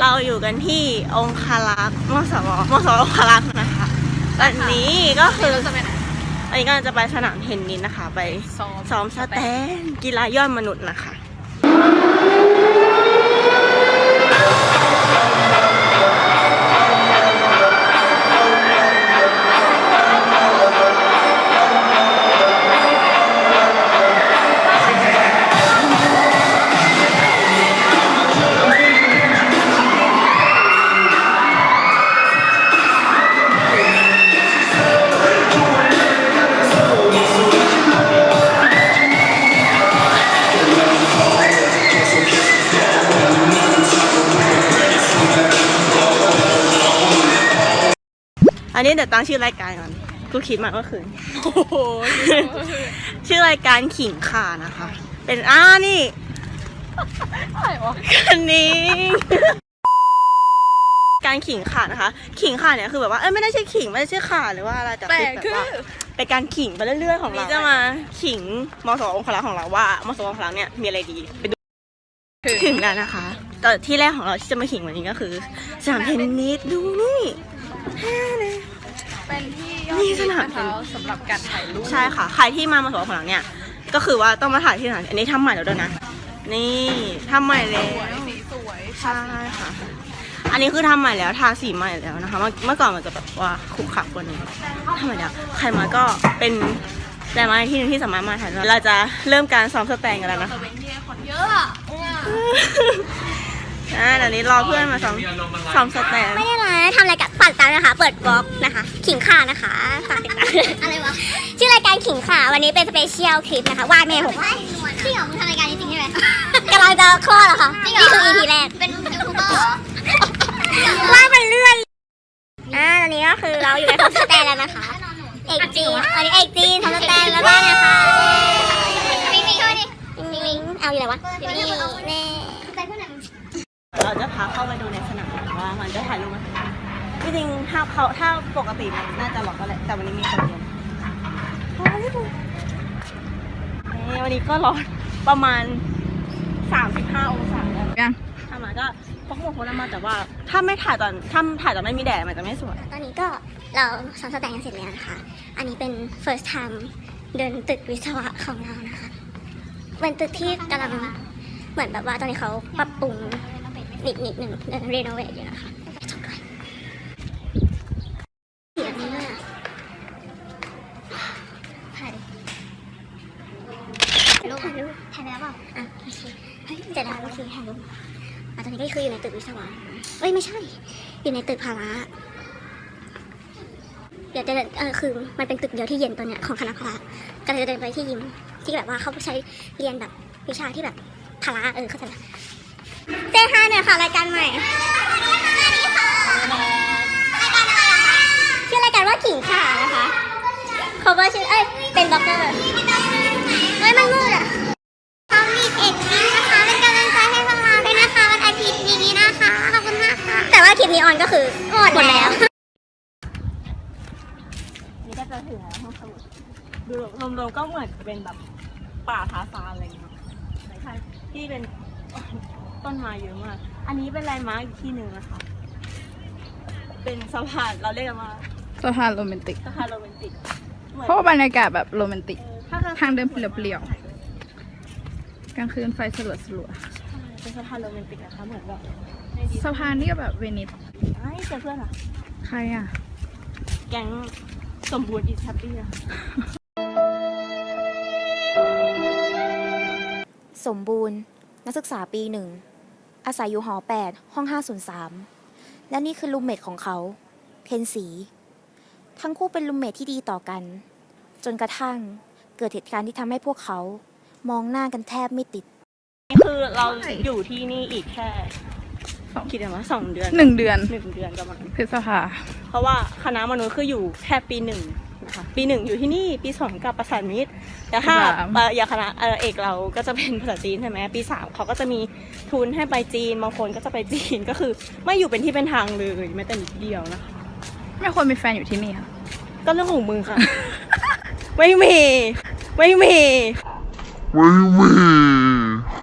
เราอยู่กันที่องคารักษ์มสวมสวองคารักษ์นะคะวันนี้ก็คือจะไปไหนอันนี้ก็จะไปสนามเทนนิสนะคะ ไปซ้อมซ้อมสแตนกีฬายอดมนุษย์นะคะ อันนี้เดี๋ยวตั้งชื่อรายการก่อนกูคิดมาเมื่อคืนโอ้โหชื่อรายการขิงข่านะคะ เป็นอ้านี่อะไรวะกันนี้การขิงข่านะคะ ขิงข่าเนี่ยคือแบบว่าเอ้ยไม่ได้ชื่อขิงไม่ได้ชื่อข่าหรือว่าอะไรแต่แต่คือแบบคือว่าเป็นการขิงไปเรื่อยๆของเราจะมาขิงมสวองคลักษ์ของเราว่ามสวองคลักษ์เนี่ยมีอะไรดีไปดูถึงถึงแล้วนะคะแต่ที่แรกของเราที่จะมาขิงวันนี้ก็คือสนามเทนนิสดูนี่แฮ่เลย เป็นที่ยอดนี่ฮิตสนาม นะคะสำหรับการถ่ายรูปใช่ค่ะ ใครที่มามาสวนของเราเนี่ย ก็คือว่าต้องมาถ่ายที่สถานอันนี้ทำใหม่แล้วด้วยนะ นี่ทำใหม่แล้สววยสีสวยใช่ค่ะ อันนี้คือทำใหม่แล้วทาสีใหม่แล้วนะคะ เมื่อเมื่อก่อนมันจะแบบว่าขรุขระกว่านี้ทำใหม่แล้ว ใครมาก็เป็นแลนด์มาร์คที่หนึงที่สามารถมาถ่ายได้เราจะเริ่มการซ้อมสแตนกันแล้วนะคะเป็นที่คนเยอะ อะอ่าเดี๋ยวนี้รอเพื่อนมาซ้อมซ้อมสแตนไม่ได้ร้ายทำรายการปั่นตามนะคะ เปิดบล็อกนะคะ ขิงข่านะคะฝากติดตามอะไรวะ ชื่อรายการขิงข่าวันนี้เป็นสเปเชียลคลิปนะคะวาดแม่ผมจริงเหรอมึงทำรายการนี้จริงใช่ไหมกำลังจะคลอดแล้วค่ะ นี่คือ EP แรก เป็นยูทูบเบอร์เหรอว่าไปเรื่อยอ่าตอนนี้ก็คือเราอยู่ในคอนสแตนแล้วนะคะ เอกจีนอันนี้เอกจีนทำสแตนแล้วบ้างนะคะมิงมิงเข้ามาดิมิงมิงเอาอยู่ไหนวะอยู่นี่แน่ใจเพื่อนไหน เราจะพาเข้าไปดูในสนามว่ามันจะถ่ายรูปไหมจริงๆถ้าเขาถ้าปกติมันน่าจะล็อกก็แหละแต่วันนี้มีคนเดียวนี่วันนี้ก็ร้อนประมาณ 35 องศาแล้วยังทำมาก็พกหมวกพกน้ำมาแต่ว่า ถ้าไม่ถ่ายตอนถ้าถ่ายตอนไม่มีแดดมันจะไม่สวย ตอนนี้ก็เราซ้อมแสดงกันเสร็จแล้วนะคะ อันนี้เป็น first time เดินตึกวิศวะของเรานะคะเป็นตึกที่กำลังเหมือนแบบว่าตอนนี้เขาปรับปรุง นิดนิดหนึ่งเรโนเวทอยู่นะคะจบก่อนเสียงนี้เลยอะถ่ายดิถ่ายรูปถ่ายรูปถ่ายไปแล้วเปล่าอะโอเคเฮ้ยเสร็จแล้วโอเคถ่ายรูปอะตอนนี้ก็คืออยู่ในตึกวิศวะเอ้ยไม่ใช่ อยู่ในตึกพาระเดี๋ยวจะเออคือมันเป็นตึกเดียวที่เย็นตอนเนี้ยของคณะพละก็เลยจะเดินไปที่ยิมที่แบบว่าเขาใช้เรียนแบบวิชาที่แบบพละเออเขาจะ เจ้ห้าเนี่ยค่ะรายการใหม่ชื่อรายการว่าขิงข่านะคะเขาว่าชื่อเอ้ยเป็นบล็อกเกอร์เฮ้ยมันมืดอะเขามีเอ็กทีนะคะเป็นกำลังใจให้พวกเราด้วยนะคะวันอาทิตย์นี้นะคะขอบคุณมากค่ะแต่ว่าคลิปนี้ออนก็คือหมดแล้วนี่ก็จะถึงแล้วห้องสมุดดูรวมๆก็เหมือนเป็นแบบป่าท้าซานอะไรอย่างเงี้ยใช่ที่เป็น ต้นไม้เยอะมาก อันนี้เป็นแลนด์มาร์คอีกที่หนึ่งนะคะ เป็นสะพานเราเรียกกันว่าสะพานโรแมนติก สะพานโรแมนติกหมือนเพราะว่าบรรยากาศแบบโรแมนติกเออถ้ากลทางเดินเปลี่ยว กลางคืนไฟสลัวสลัวเป็นสะพานโรแมนติกนะคะเหมือนแบบในๆสะพานนี่ก็แบบเวนิส ไอ้ยเจอเพื่อนเหรอใครอะ แก๊งสมบูรณ์อีแฮปปี้อะ สมบูรณ์ นักศึกษาปีหนึ่ง อาศัยอยู่หอ 8 ห้อง 503 และนี่คือรูมเมทของเขาเพนสี ทั้งคู่เป็นรูมเมทที่ดีต่อกัน จนกระทั่งเกิดเหตุการณ์ที่ทำให้พวกเขา มองหน้ากันแทบไม่ติดนี่คือเราอยู่ที่นี่อีกแค่สองคิดว่าสองเดือนหนึ่งเดือนหนึ่งเดือนประมาณพฤษภาเพราะว่าคณะมนุษย์คืออยู่แค่ปีหนึ่งนะ คะปีหนึ่งอยู่ที่นี่ปีสองกับประสานมิตรแต่ถ้าเอ่ออย่างคณะเอ่อเอกเราก็จะเป็นภาษาจีนใช่ไหมปีสามเขาก็จะมีทุนให้ไปจีนบางคนก็จะไปจีนก็คือไม่อยู่เป็นที่เป็นทางเลยแม้แต่นิดเดียวนะคะ ไม่ควรมีแฟนอยู่ที่นี่ค่ะ ก็เรื่องของมึงค่ะ ไม่มี ไม่มีไม่มี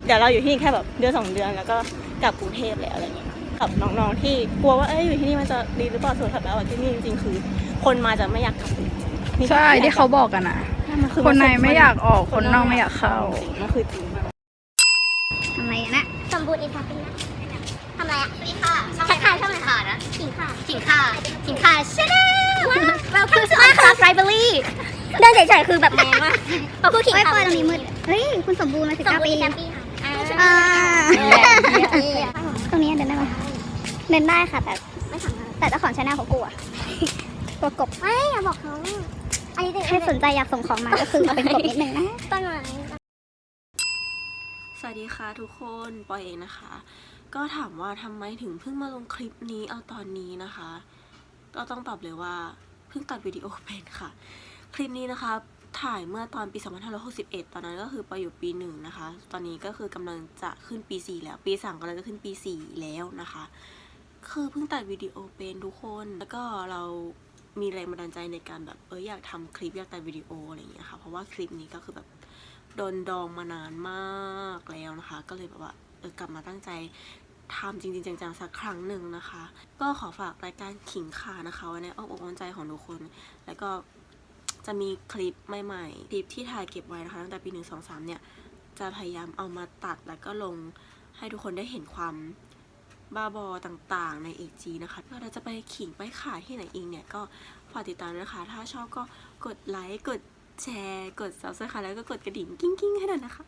เดี๋ยวเราอยู่ที่นี่แค่แบบเดือนสองเดือนแล้วก็กลับกรุงเทพแล้วอะไรเงี้ยกับน้องๆที่กลัวว่าเอ้ยอยู่ที่นี่มันจะดีหรือเปล่าสุดท้ายแล้วอะที่นี่จริงๆคือ คนมาจะไม่อยากกลับนี่ ใช่ที่เขาบอกกันนะมัอคนในไม่อยากออกคนนอกไม่อยากเข้าจริงๆมันคือจริงทำอะไรอะนะสมบูรณ์อีกครับนะทำอะไรอะขิงข่าทักทายช่องไหนข่านะขิงข่าขิงข่าขิงข่าชาแนลเราคือมาครับไรเบอรี่เดินเฉยๆคือแบบแมนมากพอพูดขิงข่าปอยตรงนี้มืดเฮ้ยคุณสมบูรณ์มาสิบสมเก้าบูรปีณ์แชมปี้ค่ะอ่าตรงนี้เดินได้ไหมเดินได้ค่ะแต่ไม่สำคัญแต่เจ้าของชาแนลเขากลัว กลัวกบ ไม่อย่าบอกเขาอันนี้ใครสนใจอยากส่งของมาก็คือเป็นกบนิดนึงนะต้นไม้สวัสดีค่ะทุกคนปอยเองนะคะ ก็ถามว่าทำไมถึงเพิ่งมาลงคลิปนี้เอาตอนนี้นะคะ ก็ต้องตอบเลยว่าเพิ่งตัดวิดีโอเป็นค่ะ คลิปนี้นะคะถ่ายเมื่อตอนปี 2561 ตอนนั้นก็คือปอยอยู่ปีหนึ่งนะคะ ตอนนี้ก็คือกำลังจะขึ้นปี 4 แล้ว ปี3กำลังจะขึ้นปี 4 แล้วนะคะ คือเพิ่งตัดวิดีโอเป็นทุกคน แล้วก็เรา มีแรงบันดาลใจในการแบบเอออยากทำคลิปอยากตัดวิดีโออะไรอย่างเงี้ยค่ะ เพราะว่าคลิปนี้ก็คือแบบโดนดองมานานมากแล้วนะคะ ก็เลยแบบว่าเออกลับมาตั้งใจทำจริงๆจังๆสักครั้งหนึ่งนะคะ ก็ขอฝากรายการขิงขานะคะไว้ในอ้อมอกอ้อมใจของทุกคน แล้วก็จะมีคลิปใหม่ๆ คลิปที่ถ่ายเก็บไว้นะคะตั้งแต่ปีหนึ่งสองสามเนี่ย จะพยายามเอามาตัดแล้วก็ลงให้ทุกคนได้เห็นความ บาบอต่างๆ ใน AG นะคะเราจะไปขิงไปขายที่ไหนเองเนี่ย ก็ฝากติดตามนะคะ ถ้าชอบก็กดไลค์ กดแชร์ กด subscribe แล้วก็กดกระดิ่งกิ้งๆ ให้ด้วยนะคะ